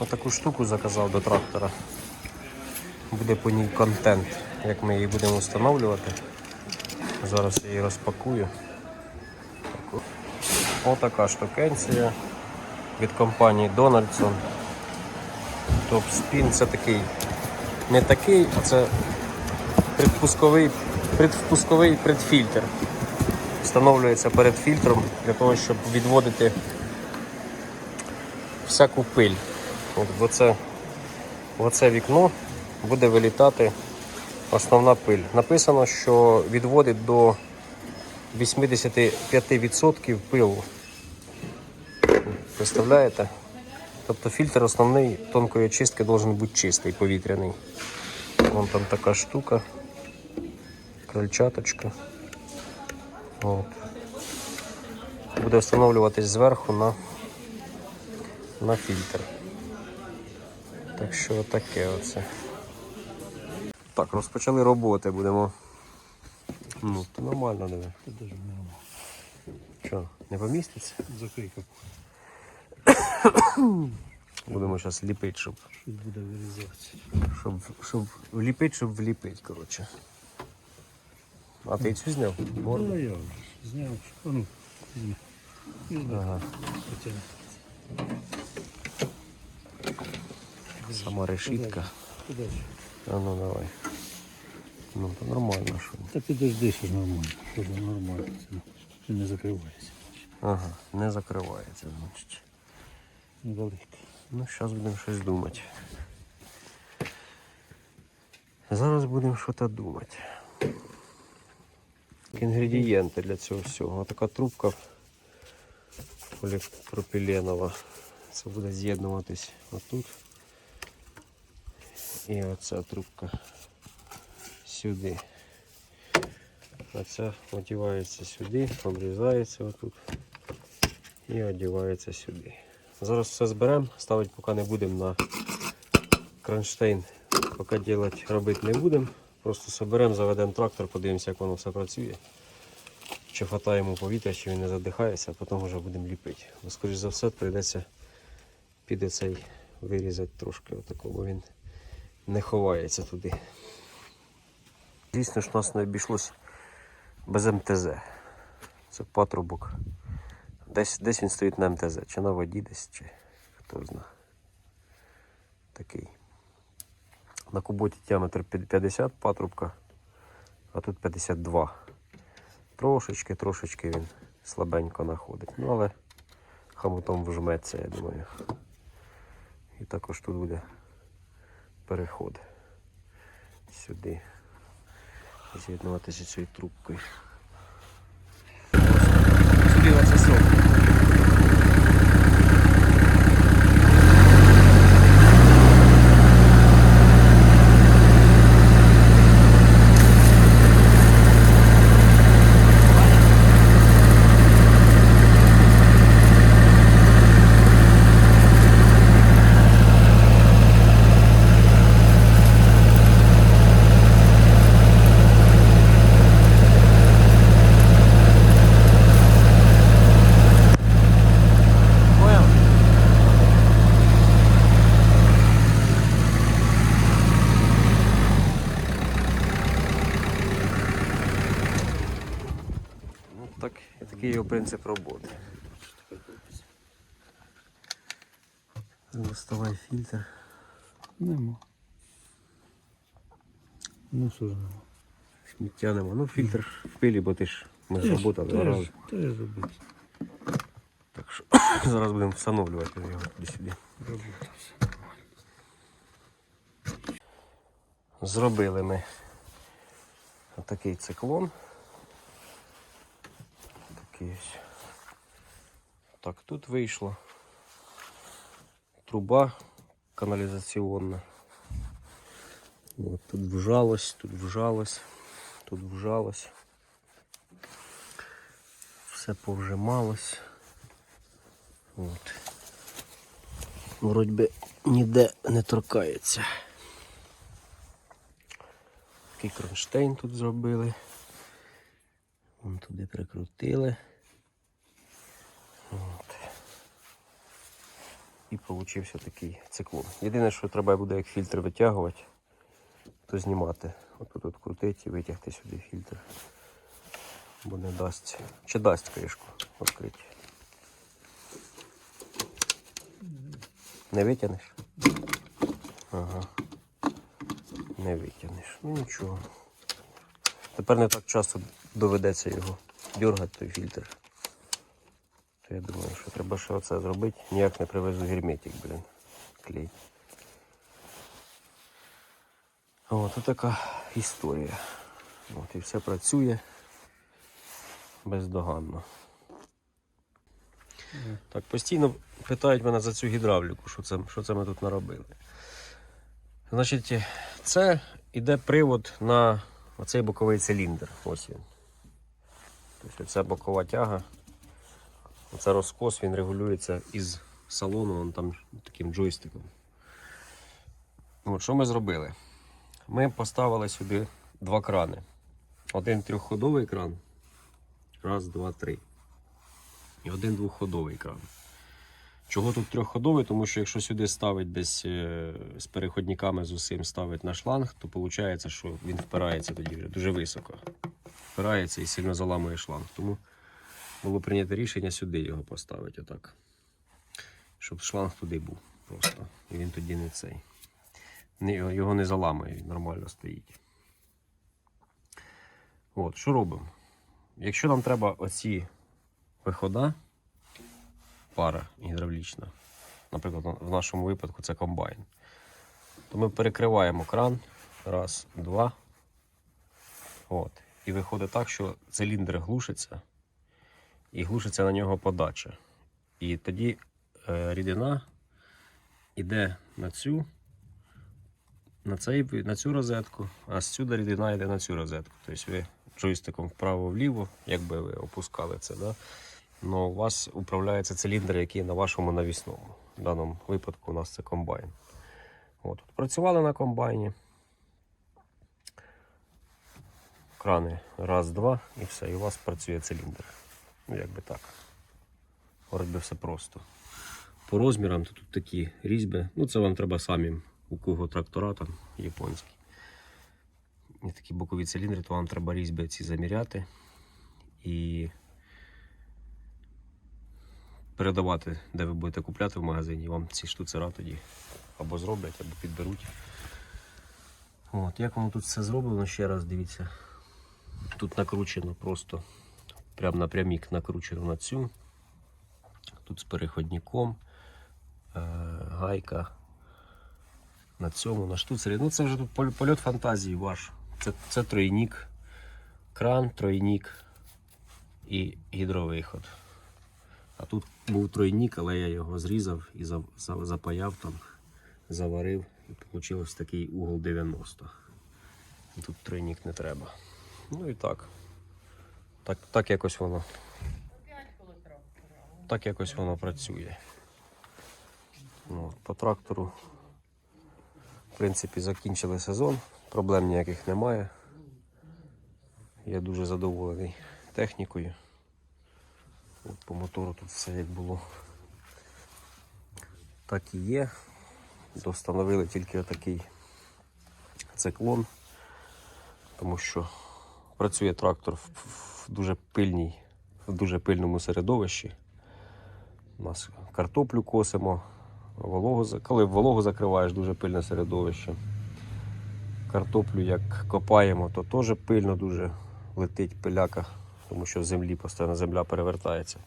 Отаку штуку заказав до трактора. Буде по ній контент, як ми її будемо встановлювати. Зараз я її розпакую. Отака штукенція від компанії Donaldson. Топ-спін це такий не такий, а це предпусковий, предвпусковий предфільтр. Встановлюється перед фільтром для того, щоб відводити всяку пиль. От в оце, в оце вікно буде вилітати основна пиль. Написано, що відводить до 85% пилу. Представляєте? Тобто фільтр основний тонкої очистки должен бути чистий, повітряний. Вон там така штука, крольчаточка. От. Буде встановлюватись зверху на, на фільтр. Так що таке оце. Так, розпочали роботи, будемо. Ну, то нормально диви. Це дуже нормально. Що, не поміститься? Закрий капот. Будемо зараз ліпити, щоб, Щось буде вирізатися. щоб, щоб вліпити, щоб вліпити, коротше. А ти цю зняв? Борду? Ну, я вже зняв. А ну. Візьми. Ага. Потягни. Сама решітка. А ну давай. Ну, то нормально, що. Та підожди, що нормально. Що нормально. Це, не закривається. Ага, не закривається, значить. Невелике. Ну, зараз будемо щось думати. Зараз будемо щось думати. Інгредієнти для цього всього. Така трубка поліпропіленова. Це буде з'єднуватись отут. І оця трубка сюди. Ця одівається сюди, обрізається отут і одівається сюди. Зараз все зберемо, ставити поки не будемо на кронштейн. Поки ділати, робити не будемо. Просто соберемо, заведемо трактор, подивимося, як воно все працює. Чи хватає повітря, чи він не задихається, а потім вже будемо ліпити. Бо, скоріш за все, прийдеться піде цей вирізати трошки отако, бо він не ховається туди. Дійсно ж нас не обійшлось без МТЗ. Це патрубок. Десь, десь він стоїть на МТЗ, чи на воді десь, чи хто знає. Такий. На куботі діаметр 50 патрубка, а тут 52. Трошечки, трошечки він слабенько знаходить. Ну, але хамутом вжметься, я думаю. І також тут буде переход сюди. З'єднуватися цією трубкою. Сюди на це сок. Понял? Ну, так, і такий його принцип роботи. Доставай фільтр. Нема. Ну що ж нема. Сміття нема. Ну, фільтр в пилі, бо ти ж ми ж робота два рази. теж. Так що зараз будемо встановлювати його все. Зробили ми отакий циклон. Такий. Так, тут вийшло. Труба каналізаційна. От, тут вжалось, тут вжалось, тут вжалось. Все повжималось. От. Вроді би ніде не торкається. Такий кронштейн тут зробили. Вон туди прикрутили. От. І получився такий циклон. Єдине, що треба буде як фільтр витягувати, то знімати. Отут от крутити і витягти сюди фільтр. Бо не дасть. Чи дасть кришку відкрити. Не витягнеш? Ага. Не витягнеш. Ну нічого. Тепер не так часто доведеться його дергати той фільтр. То я думаю, що треба ще оце зробити. Ніяк не привезу герметик, блін. Клей. От така історія. От і все працює бездоганно. Так, постійно питають мене за цю гідравліку, що це, що це ми тут наробили. Значить, це іде привод на оцей боковий циліндр. Ось він. Тобто це бокова тяга. Оце розкос, він регулюється із салону, он там таким джойстиком. От, що ми зробили? Ми поставили сюди два крани. Один трьохходовий кран. Раз, два, три. І один двохходовий кран. Чого тут трьохходовий? Тому що якщо сюди ставить десь е, з переходниками з усім ставить на шланг, то виходить, що він впирається тоді вже дуже високо. Впирається і сильно заламує шланг. Тому було прийнято рішення сюди його поставити отак. Щоб шланг туди був просто. І він тоді не цей. Його не заламує, він нормально стоїть. От, що робимо? Якщо нам треба оці вихода, пара гідравлічна, наприклад, в нашому випадку це комбайн, то ми перекриваємо кран. Раз, два. От. І виходить так, що циліндр глушиться, і глушиться на нього подача. І тоді е, рідина йде на цю, на, цей, на цю розетку, а сюди рідина йде на цю розетку. Тобто ви джойстиком вправо-вліво, якби ви опускали це, да? Но у вас управляється циліндр, який на вашому навісному. В даному випадку у нас це комбайн. От. Працювали на комбайні. Крани раз, два і все, і у вас працює циліндр. Ну, якби так. Вроді все просто. По розмірам то тут такі різьби. Ну, це вам треба самим, у кого трактора там японські. І такі бокові циліндри, то вам треба різьби ці заміряти і передавати, де ви будете купляти в магазині. Вам ці штуцера тоді або зроблять, або підберуть. От, як воно тут все зроблено, ще раз дивіться. Тут накручено просто прям напрямік накручено на цю. Тут з переходником, е, гайка на цьому, на штуцері. Ну це вже тут польот фантазії ваш. Це, це тройнік, кран, тройнік і гідровиход. А тут був тройнік, але я його зрізав і за- за- запаяв там, заварив і вийшло такий угол 90. Тут тройнік не треба. Ну і так. Так, так якось воно. Так якось воно працює. Ну, по трактору, в принципі, закінчили сезон. Проблем ніяких немає. Я дуже задоволений технікою. От по мотору тут все як було. Так і є. Достановили тільки отакий циклон, тому що працює трактор в, дуже пильній, в дуже пильному середовищі. У нас картоплю косимо, вологу, коли вологу закриваєш, дуже пильне середовище. Картоплю як копаємо, то теж пильно дуже летить пиляка, тому що в землі постійно земля перевертається.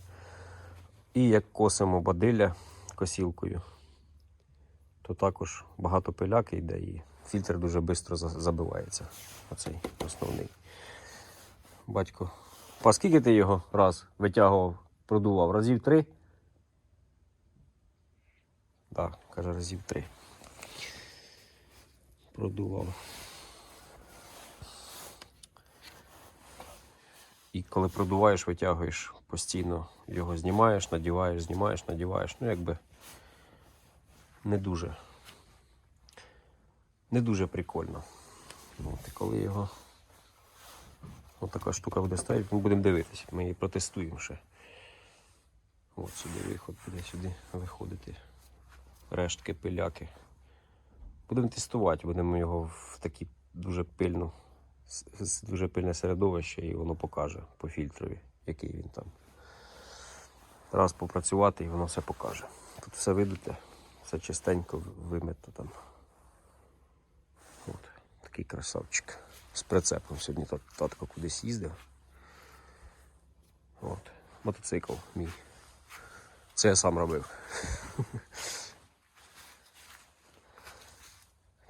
І як косимо бадилля косілкою, то також багато пиляки йде і фільтр дуже швидко забивається. Оцей основний. Батько. Па скільки ти його раз витягував, продував? Разів три? Так, каже, разів три. Продував. І коли продуваєш, витягуєш постійно, його знімаєш, надіваєш, знімаєш, надіваєш. Ну, якби не дуже. Не дуже прикольно. От, і коли його Ось така штука буде стояти, ми будемо дивитися. Ми її протестуємо ще. От сюди виход буде сюди виходити. рештки пиляки. Будемо тестувати, будемо його в такі дуже пильну, дуже пильне середовище, і воно покаже по фільтрові, який він там. Раз попрацювати і воно все покаже. Тут все видуте, все чистенько вимито там. От, такий красавчик. З прицепом сьогодні татко кудись їздив. От. Мотоцикл мій. Це я сам робив.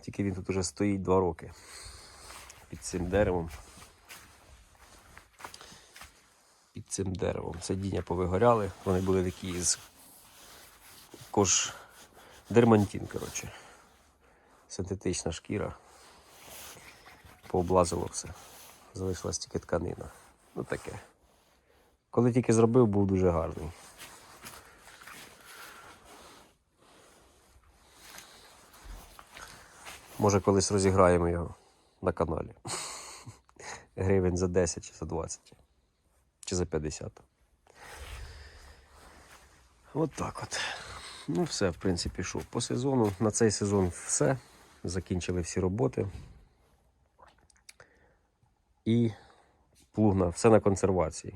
Тільки він тут уже стоїть два роки під цим деревом. Під цим деревом. Сидіння повигоряли, вони були такі з кош дермантин, коротше. Синтетична шкіра. Пооблазило все. Залишилась тільки тканина. Ну таке. Коли тільки зробив, був дуже гарний. Може, колись розіграємо його на каналі. Гривень за 10 чи за 20. Чи за 50. От так от. Ну, все, в принципі, що. По сезону. На цей сезон все. Закінчили всі роботи. І плугна, все на консервації.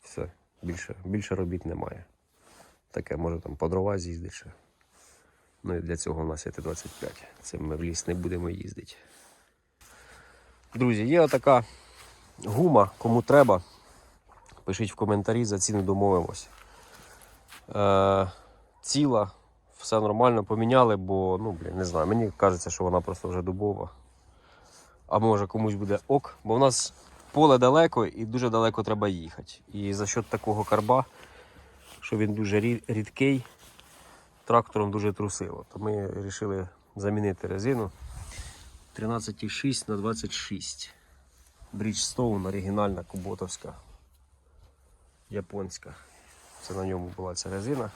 Все. Більше, більше робіт немає. Таке, може там по дрова з'їздити. Ну і для цього у нас є Т-25. Цим ми в ліс не будемо їздити. Друзі, є отака гума, кому треба. Пишіть в коментарі, за ціну домовимось. Е, ціла, все нормально поміняли, бо, ну, блін, не знаю, мені кажеться, що вона просто вже дубова. А може комусь буде ок, бо в нас поле далеко і дуже далеко треба їхати. І за счет такого карба, що він дуже рідкий, трактором дуже трусило. То ми вирішили замінити резину 13,6 на 26. Bridgestone оригінальна куботовська, японська. Це на ньому була ця резина.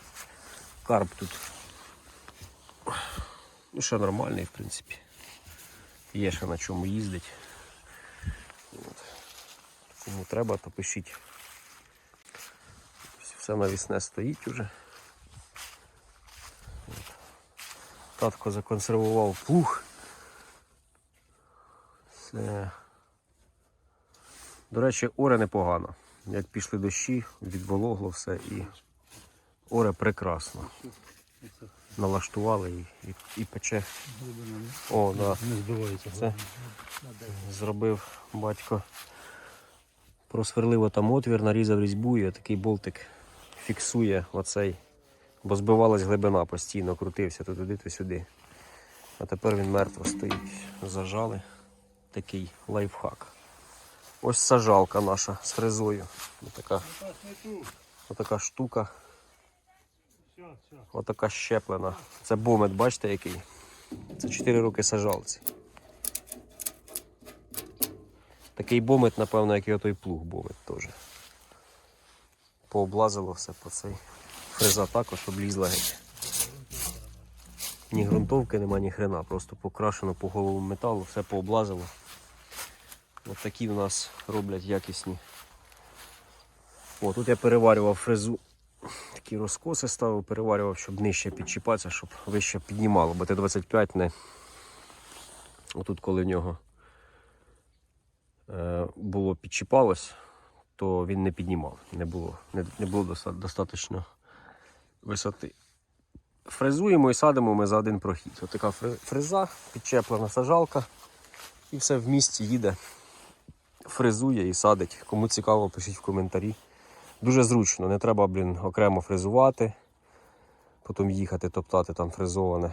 Карп тут ну, ще нормальний, в принципі. Є ще на чому їздить. От. Кому треба, то пишіть. Все навісне стоїть уже. Татко законсервував плуг. Все. До речі, оре непогано. Як пішли дощі, відвологло все і оре прекрасно. Налаштували і, і, і пече. О, да. не збивається. Це зробив батько. Просверлив там отвір, нарізав різьбу і такий болтик фіксує оцей. Бо збивалась глибина постійно, крутився то туди, то сюди. А тепер він мертво стоїть. Зажали. Такий лайфхак. Ось сажалка наша з фрезою. Отака, отака штука. Отака щеплена. Це бомет, бачите який? Це 4 роки сажалці. Такий бомет, напевно, як і отой плуг бомет теж. Пооблазило все по цей. Фреза також облізла геть. Ні ґрунтовки нема, ні хрена, просто покрашено по голову металу, все пооблазило. Ось такі в нас роблять якісні. О, тут я переварював фрезу. Такі розкоси ставив, переварював, щоб нижче підчіпатися, щоб вище піднімало, бо Т-25 не. Отут, коли в нього е, було підчіпалось, то він не піднімав. Не було, не, не було достатньо висоти. Фрезуємо і садимо ми за один прохід. Ось така фреза, підчеплена сажалка, і все в місті їде, фрезує і садить. Кому цікаво, пишіть в коментарі. Дуже зручно, не треба, блін, окремо фрезувати, потім їхати, топтати там фрезоване.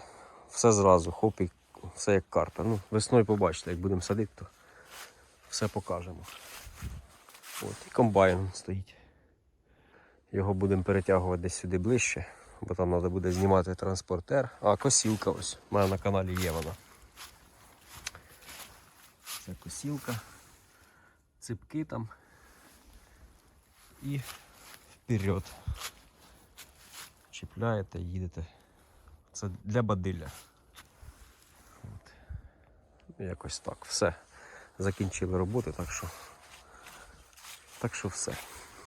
Все зразу, хоп, і все як карта. Ну, весною побачите, як будемо садити, то все покажемо. От, і комбайн стоїть. Його будемо перетягувати десь сюди ближче, бо там треба буде знімати транспортер. А, косілка ось. У мене на каналі є вона. Це косілка. Ципки там. І вперед. Чіпляєте, їдете. Це для бадилля. От. Якось так. Все. Закінчили роботи, так що. Так що все.